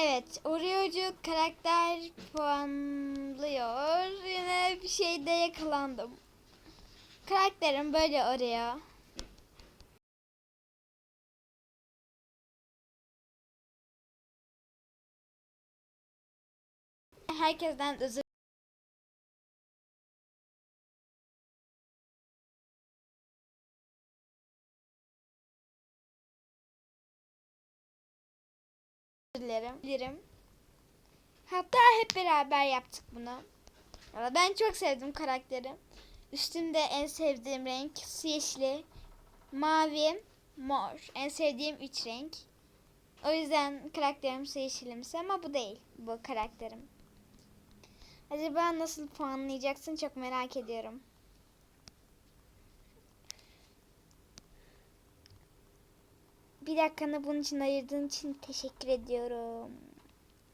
Evet, Oreo'cu karakter puanlıyor. Yine bir şeyde yakalandım. Karakterim böyle Oreo. Herkesten özür dilerim. dilerim. Hatta hep beraber yaptık bunu. Ben çok sevdim karakteri. Üstümde en sevdiğim renk su yeşili, mavi, mor. En sevdiğim üç renk. O yüzden karakterim su yeşilimsi ama bu değil. Bu karakterim. Acaba nasıl puanlayacaksın çok merak ediyorum. Bir dakikanı bunun için ayırdığın için teşekkür ediyorum.